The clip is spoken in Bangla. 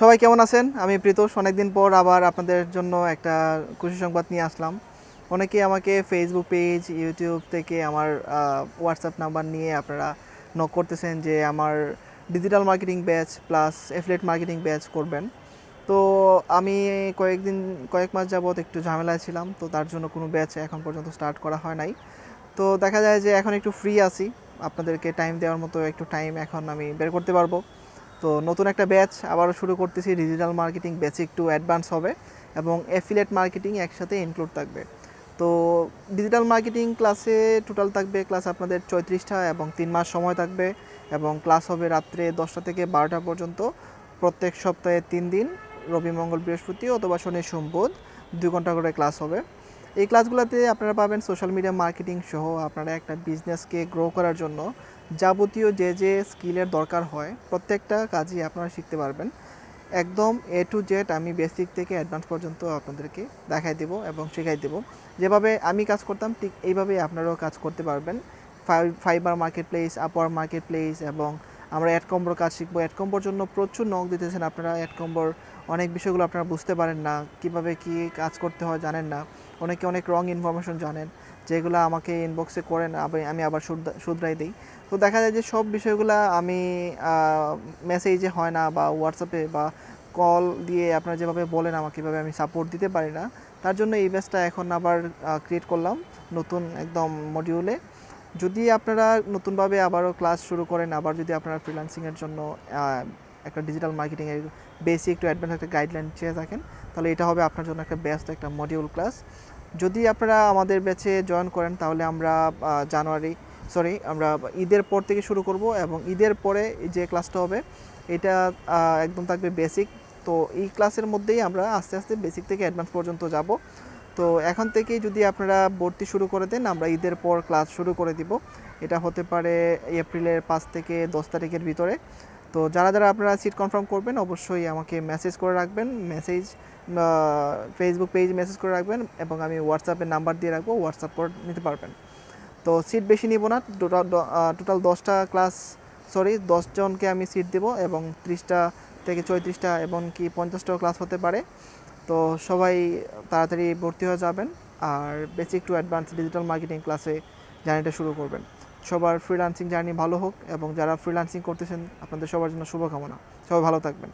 সবাই কেমন আছেন? আমি প্রীতোষ। অনেকদিন পর আবার আপনাদের জন্য একটা খুশি সংবাদ নিয়ে আসলাম। অনেকে আমাকে ফেসবুক পেজ ইউটিউব থেকে আমার হোয়াটসঅ্যাপ নাম্বার নিয়ে আপনারা নক করতেছেন যে আমার digital marketing batch plus affiliate marketing batch করবেন। তো আমি কয়েকদিন, কয়েক মাস যাবত একটু ঝামেলায় ছিলাম, তো তার জন্য কোনো ব্যাচ এখন পর্যন্ত স্টার্ট করা হয় নাই। তো দেখা যায় যে এখন একটু ফ্রি আছি। আপনাদেরকে টাইম দেওয়ার মতো একটু টাইম এখন আমি বের করতে পারব। তো নতুন একটা ব্যাচ আবারও শুরু করতেছি। Digital marketing basic to advance হবে এবং অ্যাফিলেট মার্কেটিং একসাথে ইনক্লুড থাকবে। তো ডিজিটাল মার্কেটিং ক্লাসে টোটাল থাকবে ক্লাস আপনাদের চৌত্রিশটা এবং তিন মাস সময় থাকবে এবং ক্লাস হবে রাত্রে দশটা থেকে বারোটা পর্যন্ত। প্রত্যেক সপ্তাহে তিন দিন, রবি, মঙ্গল, বৃহস্পতি অথবা শনি, সোম, বুধ, দুই ঘণ্টা করে ক্লাস হবে। এই ক্লাসগুলোতে আপনারা পাবেন সোশ্যাল মিডিয়া মার্কেটিং সহ আপনারা একটা বিজনেসকে গ্রো করার জন্য। যাবতীয় যে যে স্কিলের দরকার হয়, প্রত্যেকটা কাজই আপনারা শিখতে পারবেন। একদম এ টু জেড আমি বেসিক থেকে অ্যাডভান্স পর্যন্ত আপনাদেরকে দেখাই দেবো এবং শেখাই দেবো। যেভাবে আমি কাজ করতাম, ঠিক এইভাবেই আপনারাও কাজ করতে পারবেন। ফাইবার মার্কেট প্লেস আপার মার্কেট প্লেস এবং আমরা অ্যাড কম্বোর কাজ শিখব। অ্যাড কম্বোর জন্য প্রচুর নখ দিতেছেন আপনারা। অ্যাড কম্বোর অনেক বিষয়গুলো আপনারা বুঝতে পারেন না, কীভাবে কি কাজ করতে হয় জানেন না। অনেকে অনেক রং ইনফরমেশন জানেন, যেগুলো আমাকে ইনবক্সে করেন আমি আবার শুধ- শুধরাই দিই। তো দেখা যায় যে সব বিষয়গুলো আমি মেসেজে হয় না বা হোয়াটসঅ্যাপে বা কল দিয়ে আপনারা যেভাবে বলেন আমাকে, এভাবে আমি সাপোর্ট দিতে পারি না। তার জন্য এই ব্যাচটা এখন আবার ক্রিয়েট করলাম নতুন একদম মডিউলে যদি আপনারা নতুনভাবে আবারও ক্লাস শুরু করেন, আবার যদি আপনারা ফ্রিল্যান্সিংয়ের জন্য একটা ডিজিটাল মার্কেটিংয়ের বেসিক টু অ্যাডভান্স একটা গাইডলাইন চেয়ে থাকেন, তাহলে এটা হবে আপনার জন্য একটা বেস্ট একটা মডিউল ক্লাস যদি আপনারা আমাদের ব্যাচে জয়েন করেন, তাহলে আমরা জানুয়ারি সরি আমরা ঈদের পর থেকে শুরু করব এবং ঈদের পরে যে ক্লাসটা হবে, এটা একদম থাকবে বেসিক তো এই ক্লাসের মধ্যেই আমরা আস্তে আস্তে বেসিক থেকে অ্যাডভান্স পর্যন্ত যাব। তো এখন থেকেই যদি আপনারা ভর্তি শুরু করে দেন, আমরা ঈদের পর ক্লাস শুরু করে দিব। এটা হতে পারে এপ্রিলের পাঁচ থেকে দশ তারিখের ভিতরে। তো যারা যারা আপনারা সিট কনফার্ম করবেন, অবশ্যই আমাকে মেসেজ করে রাখবেন। মেসেজ ফেসবুক পেজ মেসেজ করে রাখবেন এবং আমি হোয়াটসঅ্যাপের নাম্বার দিয়ে রাখব হোয়াটসঅ্যাপ করে নিতে পারবেন। তো সিট বেশি নিব না টোটাল টোটাল দশটা ক্লাস সরি জনকে আমি সিট দেব এবং ত্রিশটা থেকে চৌত্রিশটা এবং কি পঞ্চাশটাও ক্লাস হতে পারে। তো সবাই তাড়াতাড়ি ভর্তি হয়ে যাবেন আর basic to advance digital marketing ক্লাসে জার্নিটা শুরু করবেন। সবার ফ্রিলান্সিং জার্নি ভালো হোক এবং যারা ফ্রিলান্সিং করতেছেন, আপনাদের সবার জন্য শুভকামনা। সবাই ভালো থাকবেন।